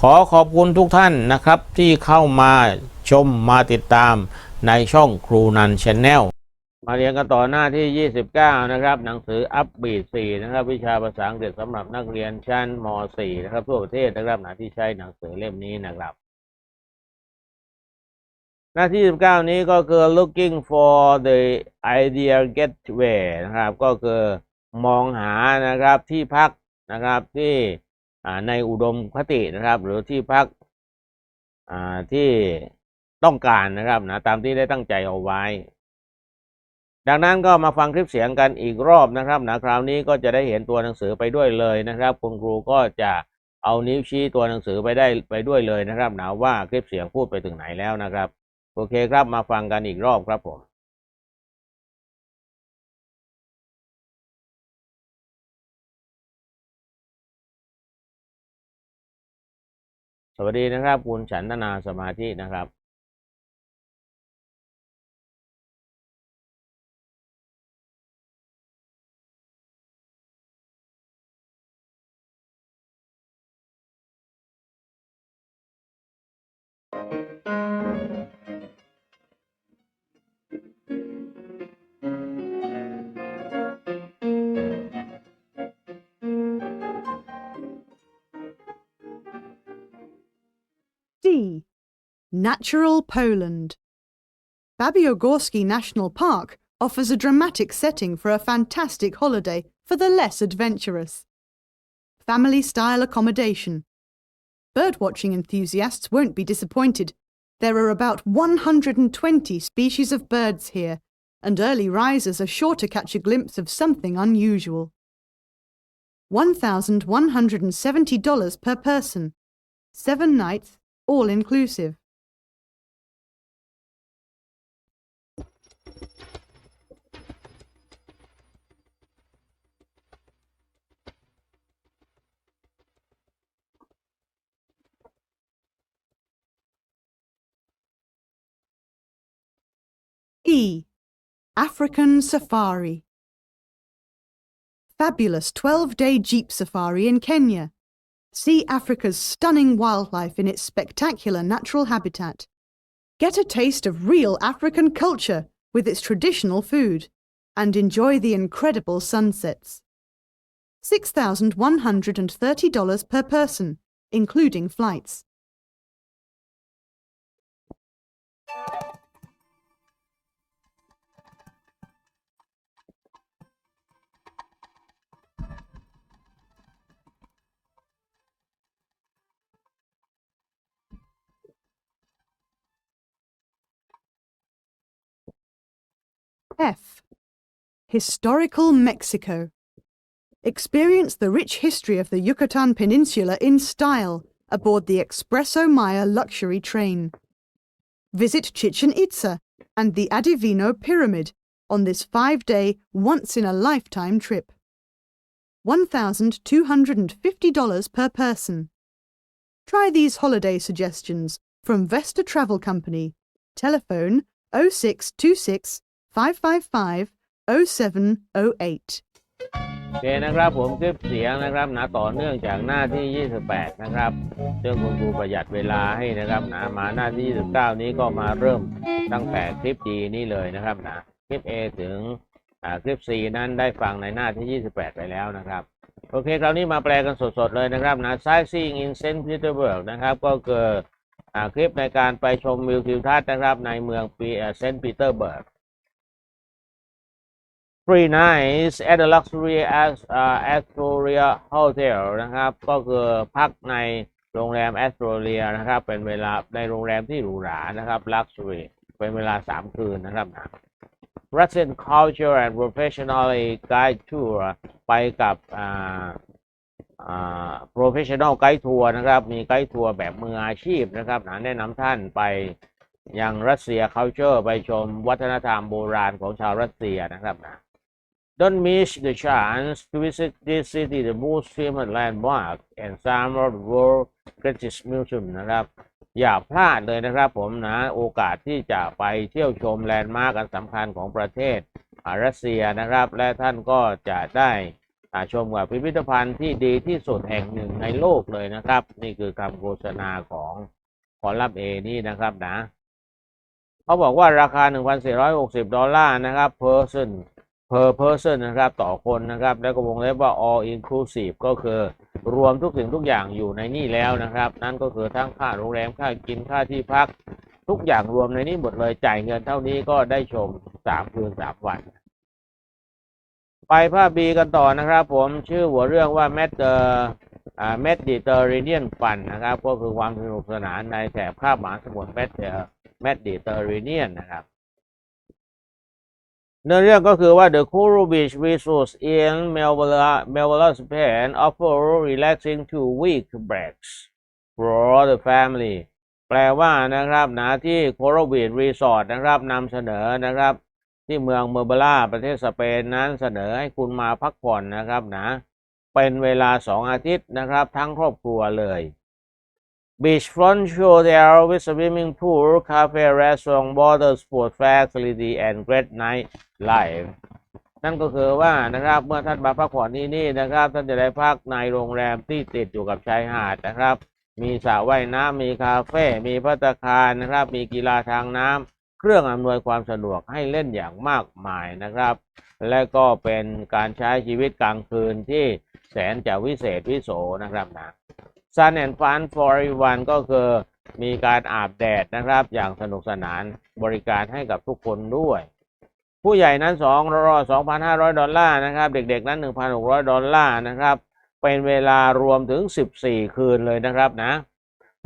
ขอขอบคุณทุกท่านนะครับที่เข้ามาชมมาติดตามในช่องครูนันชแนลมาเรียนกันต่อหน้าที่ 29 นะครับ หนังสืออัพบีด4นะครับ วิชาภาษาอังกฤษสำหรับนักเรียนชั้นม .4 นะครับทั่วประเทศนะครับหนาที่ใช้หนังสือเล่มนี้นะครับ หน้าที่ 19 นี้ก็คือ looking for the ideal getaway นะครับ ก็คือมองหานะครับที่พักนะครับที่ ในอุดมคตินะครับ หรือที่พักที่ต้องการนะครับนะตามที่ได้ตั้งใจเอาไว้ ดังนั้นก็มาฟังคลิปเสียงกันอีกรอบนะครับนะคราวนี้ก็จะได้เห็นตัวหนังสือไปด้วยเลยนะครับ คุณครูก็จะเอานิ้วชี้ตัวหนังสือไปได้ไปด้วยเลยนะครับนะว่าคลิปเสียงพูดไปถึงไหนแล้วนะครับ โอเคครับมาฟังกันอีกรอบครับผม สวัสดีนะครับคุณฉันนาสมาธินะครับ D. Natural Poland. Babiogorski National Park offers a dramatic setting for a fantastic holiday for the less adventurous. Family style accommodation. Birdwatching enthusiasts won't be disappointed. There are about 120 species of birds here, and early risers are sure to catch a glimpse of something unusual. $1,170 per person. Seven nights, all inclusive. E. African Safari. Fabulous 12 day Jeep Safari in Kenya. See Africa's stunning wildlife in its spectacular natural habitat. Get a taste of real African culture with its traditional food and enjoy the incredible sunsets. $6,130 per person, including flights. F. Historical Mexico. Experience the rich history of the Yucatan Peninsula in style aboard the Expresso Maya luxury train. Visit Chichen Itza and the Adivino Pyramid on this five day, once in a lifetime trip. $1,250 per person. Try these holiday suggestions from Vesta Travel Company. Telephone 0626 555 0708. โอเคนะครับผมคลิปเสียงนะครับนะต่อเนื่องจากหน้าที่ 28 นะครับซึ่งคุณครูประหยัดเวลาให้นะครับนะมาหน้าที่ 29 นี้ก็มาเริ่มตั้งแต่คลิป D นี้เลยนะครับนะคลิป A ถึงคลิป C นั้นได้ฟังในหน้าที่ 28 ไปแล้วนะครับ โอเค คราวนี้มาแปลกันสดๆ เลยนะครับนะ Sightseeing in St. Petersburg นะครับ ก็คืออคลิปในการไปชมวิวทิวทัศน์นะครับในเมืองปีเซนต์ปีเตอร์เบิร์ก three nights at the luxury as uh, Astoria Hotel นะครับ ก็คือพักในโรงแรม Astoria นะครับ เป็นเวลาในโรงแรมที่หรูหรานะครับ luxury เป็นเวลาสามคืนนะครับ Russian culture and Professional guide tour ไปกับอ่าอ่า professional guide tour นะครับ มีไกด์ทัวร์แบบมืออาชีพนะครับนะแนะนำท่านไปยังรัสเซีย culture ไปชมวัฒนธรรมโบราณของชาวรัสเซียนะครับนะ Don't miss the chance to visit this city, the most famous landmark and some of the world greatest museum นะครับ อย่าพลาดเลยนะครับผมนะ โอกาสที่จะไปเที่ยวชมแลนด์มาร์กอันสำคัญของประเทศอารัสเซียนะครับ และท่านก็จะได้อ่าชมกับพิพิธภัณฑ์ที่ดีที่สุดแห่งหนึ่งในโลกเลยนะครับ นี่คือคำโฆษณาของคอลัมน์เอนี่นะครับนะ เขาบอกว่าราคา 1,460 ดอลลาร์นะครับ person per person นะครับต่อคนนะครับ แล้วก็วงเล็บว่า all inclusive ก็คือรวมทุกสิ่งทุกอย่างอยู่ในนี่แล้วนะครับ นั่นก็คือทั้งค่าโรงแรมค่ากินค่าที่พัก ทุกอย่างรวมในนี้หมดเลยจ่ายเงินเท่านี้ก็ได้ชม3คืน3วัน ไปภาพบีกันต่อนะครับ ผมชื่อหัวเรื่องว่าแมดเตอร์อ่าแมดดิเตอร์เรเนียนฟันนะครับ ก็คือความสนุกสนานในแถบคาบหมาสมุทรแมดเตอร์แมดดิเตอร์เรเนียนนะครับ เนื้อเรื่องก็คือว่า The Coral Beach Resort in Melbourne, Melbourne, Spain offer relaxing two-week breaks for the family แปลว่านะครับนะที่ Coral Beach Resort นะครับนำเสนอนะครับ ที่เมืองเมอร์เบล่าประเทศสเปนนั้นเสนอให้คุณมาพักผ่อนนะครับนะเป็นเวลาสองอาทิตย์นะครับ ทั้งครอบครัวเลย Beachfront show there with swimming pool, cafe, restaurant, water sport facility and great night life นั่นก็คือว่านะครับเมื่อท่านมาพักผ่อนที่นี่นะครับ ท่านจะได้พักในโรงแรมที่ติดอยู่กับชายหาดนะครับ มีสระว่ายน้ำมีคาเฟ่มีพัตคารนะครับ มีกีฬาทางน้ำเครื่องอำนวยความสะดวกให้เล่นอย่างมากมายนะครับ และก็เป็นการใช้ชีวิตกลางคืนที่แสนจะวิเศษวิโสนะครับนะ Sun and Fun for everyone ก็คือมีการอาบแดดนะครับ อย่างสนุกสนานบริการให้กับทุกคนด้วย ผู้ใหญ่นั้น2 2,500 ดอลลาร์นะครับ เด็กๆนั้น 1,600 ดอลลาร์นะครับ เป็นเวลารวมถึง 14 คืนเลยนะครับนะ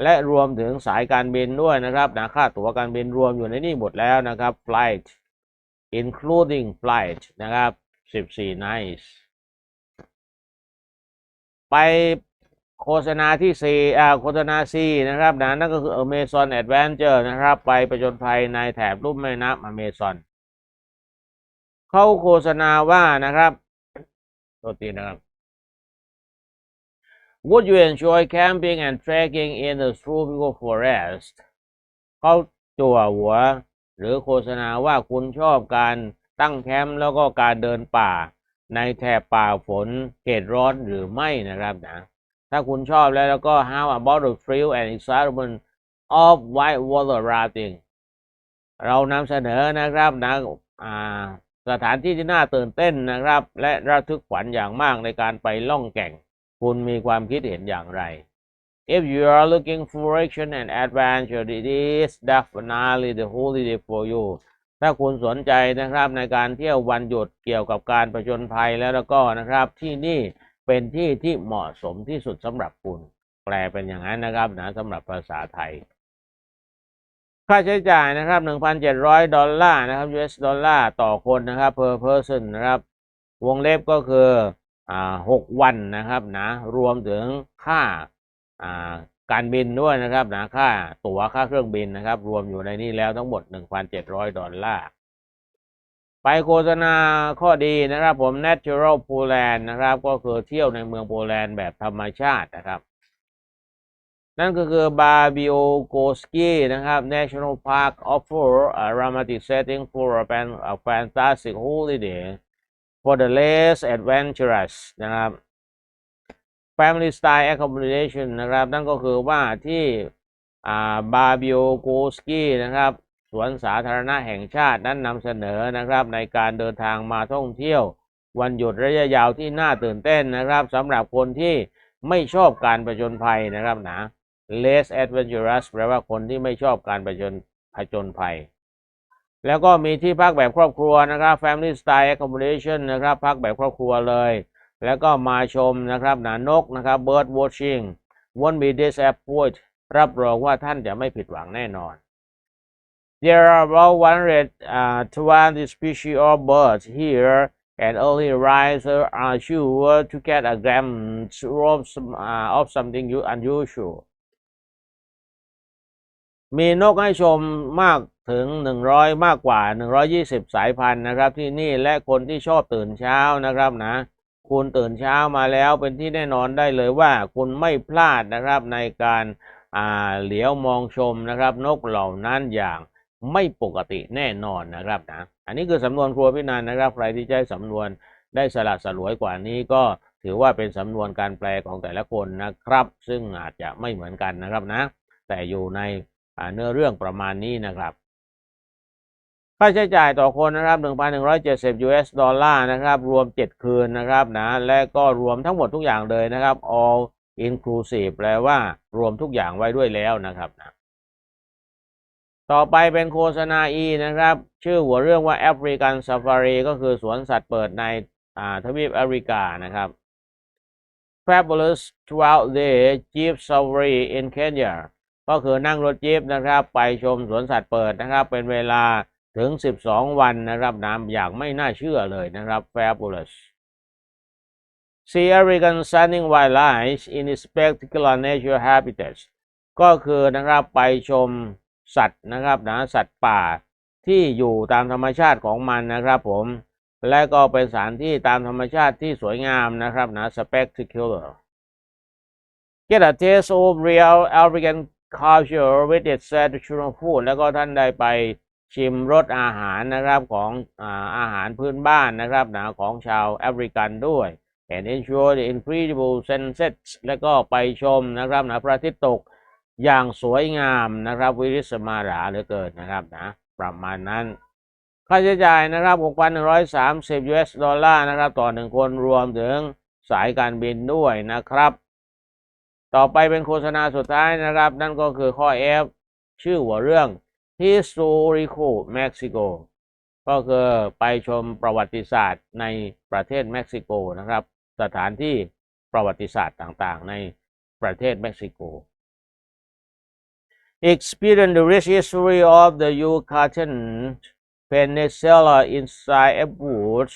และรวมถึงสายการบินด้วยนะครับนะค่าตั๋วการบินรวมอยู่ในนี่หมดแล้วนะครับ flight including flight นะครับ 14 nights ไป โฆษณาที่4อ่าโฆษณา C นะครับนะนั่นก็คือ Amazon Adventure นะครับ ไปประจนภัยในแถบลุ่มแม่น้ำ Amazon เขาโฆษณาว่านะครับโทษทีนะครับ Would you enjoy camping and trekking in the tropical forest เขาจั่วหัว หรือโฆษณาว่าคุณชอบการตั้งแคมป์แล้วก็การเดินป่า ในแถบป่าฝนเขตร้อนหรือไม่นะครับนะ ถ้าคุณชอบแล้วแล้วก็ how about the thrill and excitement of whitewater rafting เรานำเสนอนะครับนะสถานที่ที่น่าตื่นเต้นนะครับ และระทึกขวัญอย่างมากในการไปล่องแก่ง คุณมีความคิดเห็นอย่างไร If you are looking for action and adventure it is definitely the holiday for you ถ้าคุณสนใจนะครับในการเที่ยววันหยุดเกี่ยวกับการประจนภัยแล้วแล้วก็นะครับที่นี่ เป็นที่ที่เหมาะสมที่สุดสำหรับคุณ แปลเป็นอย่างนั้นนะครับนะสำหรับภาษาไทย ค่าใช้จ่ายนะครับ 1,700 ดอลลาร์นะครับ US ดอลลาร์ต่อคนนะครับ per person นะครับ วงเล็บก็คืออ่า6วันนะครับนะรวมถึงค่าอ่าการบินด้วยนะครับนะค่าตั๋วค่าเครื่องบินนะครับ รวมอยู่ในนี้แล้วทั้งหมด 1,700 ดอลลาร์ ไปโฆษณาข้อดีนะครับผม Natural Poland นะครับ ก็คือเที่ยวในเมืองโปแลนด์แบบธรรมชาตินะครับ นั่นก็คือบาบิโอโกสกีนะครับ National Park offer a dramatic setting for a, fantastic holiday for the less adventurous นะครับ Family Style Accommodation นะครับ นั่นก็คือว่าที่บาบิโอโกสกีนะครับ สวนสาธารณะแห่งชาตินั้นนำเสนอนะครับ ในการเดินทางมาท่องเที่ยว วันหยุดระยะยาวที่น่าตื่นเต้นนะครับสำหรับคนที่ไม่ชอบการประจนภัยนะครับนะ less adventurous แปลว่าคนที่ไม่ชอบการประจนผจญภัย แล้วก็มีที่พักแบบครอบครัวนะครับ family style accommodation นะครับ พักแบบครอบครัวเลย แล้วก็มาชมนะครับหนานกนะครับ bird watching won't be disappointed รับรองว่าท่านจะไม่ผิดหวังแน่นอน There are about 120 species of birds here and early risers are sure to get a glimpse of, some, uh, of something unusual. มีนกให้ชมมากถึง 100 มากกว่า 120 สายพันธุ์นะครับ ที่นี่และคนที่ชอบตื่นเช้านะครับนะ คุณตื่นเช้ามาแล้วเป็นที่แน่นอนได้เลยว่าคุณไม่พลาดนะครับในการเหลียวมองชมนะครับ นกเหล่านั้นอย่าง ไม่ปกติแน่นอนนะครับนะอันนี้คือสำนวนครัวพี่นันนะครับ ใครที่ใช้สำนวนได้สละสลวยกว่านี้ก็ถือว่าเป็นสำนวนการแปลของแต่ละคนนะครับ ซึ่งอาจจะไม่เหมือนกันนะครับนะ แต่อยู่ในเนื้อเรื่องประมาณนี้นะครับค่าใช้จ่ายต่อคนนะครับ 1,170 US ดอลลาร์นะครับ รวม 7 คืนนะครับนะ และก็รวมทั้งหมดทุกอย่างเลยนะครับ all inclusive แปลว่ารวมทุกอย่างไว้ด้วยแล้วนะครับนะ ต่อไปเป็นโฆษณา E นะครับ ชื่อหัวเรื่องว่า African Safari ก็คือสวนสัตว์เปิดในทวีปแอฟริกานะครับ Fabulous 12 Day Jeep Safari in Kenya ก็คือนั่งรถจี๊ปนะครับ ไปชมสวนสัตว์เปิดนะครับ เป็นเวลาถึง 12 วันนะครับนะอย่างไม่น่าเชื่อเลยนะครับ Fabulous See African stunning wildlife in its spectacular nature habitats ก็คือนะครับไปชม สัตว์นะครับนะสัตว์ป่าที่อยู่ตามธรรมชาติของมันนะครับผม และก็เป็นสถานที่ตามธรรมชาติที่สวยงามนะครับนะ spectacular Get a taste of real African culture with its traditional food แล้วก็ท่านได้ไปชิมรสอาหารนะครับของอาอาหารพื้นบ้านนะครับนะของชาวแอฟริกันด้วย and enjoy the incredible sunsets แล้วก็ไปชมนะครับนะพระอาทิตย์ตก อย่างสวยงามนะครับวิริสมาราเหลือเกินนะครับนะประมาณนั้น ค่าใช้จ่ายนะครับ 6,130 US ดอลลาร์นะครับ ต่อหนึ่งคนรวมถึงสายการบินด้วยนะครับ ต่อไปเป็นโฆษณาสุดท้ายนะครับ นั่นก็คือข้อ F ชื่อหัวเรื่อง Historical Mexico ก็คือไปชมประวัติศาสตร์ในประเทศเม็กซิโกนะครับ สถานที่ประวัติศาสตร์ต่างๆ ในประเทศเม็กซิโก Experience the rich history of the Yucatan Peninsula inside a wood,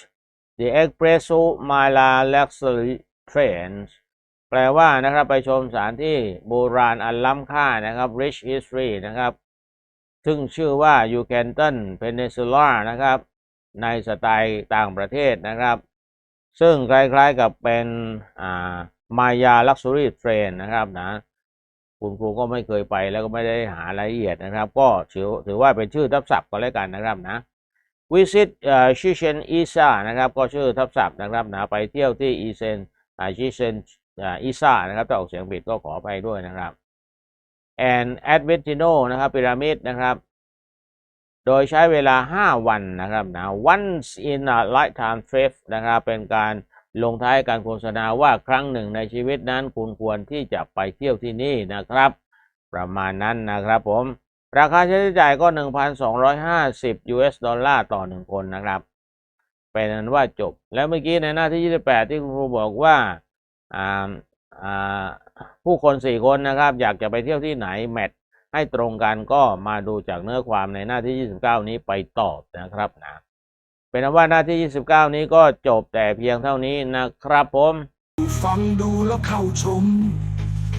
the Espresso Mala Luxury Train. แปลว่านะครับไปชมสถานที่โบราณอันล้ำค่านะครับ rich history นะครับ ซึ่งชื่อว่า Yucatan Peninsula นะครับ ในสไตล์ต่างประเทศนะครับ ซึ่งคล้ายๆกับเป็นมายาลักซ์ r y เทรนนะครับนะ คุณครูก็ไม่เคยไปแล้วก็ไม่ได้หารายละเอียดนะครับ ก็ถือถือว่าเป็นชื่อทับศัพท์ก็แล้วกันนะครับนะ visit เอ่อชิเชนอีซานะครับ ก็ชื่อทับศัพท์นะครับนะไปเที่ยวที่อีเซนอ่าชิเชนอ่าอีซานะครับถ้าออกเสียงผิดก็ขอไปด้วยนะครับ and Adventino นะครับพีระมิดนะครับโดยใช้เวลา 5 วันนะครับนะ once in a lifetime trip นะครับ เป็นการ ลงท้ายการโฆษณาว่าครั้งหนึ่งในชีวิตนั้นคุณควรที่จะไปเที่ยวที่นี่นะครับ ประมาณนั้นนะครับผม ราคาใช้จ่ายก็ 1,250 US ดอลลาร์ต่อ 1 คนนะครับ เป็นนั้นว่าจบ แล้วเมื่อกี้ในหน้าที่ 28 ที่คุณครูบอกว่าอ่าอ่าผู้คน 4 คนนะครับ อยากจะไปเที่ยวที่ไหนแมทให้ตรงกันก็มาดูจากเนื้อความในหน้าที่ 29 นี้ไปตอบนะครับนะ เป็นนั้นว่าหน้าที่ 29 นี้ก็จบแต่เพียงเท่านี้นะครับผมฟังดูแล้วเข้าชม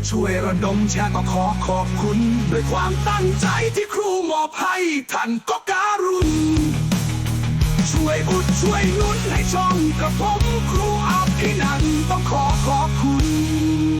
ช่วยระดมแชร์ก็ขอขอบคุณ ด้วยความตั้งใจที่ครูมอบให้ท่านก็การุณช่วยอุดช่วยนุนให้ช่องกระผมครูอาภินันต้องขอขอบคุณ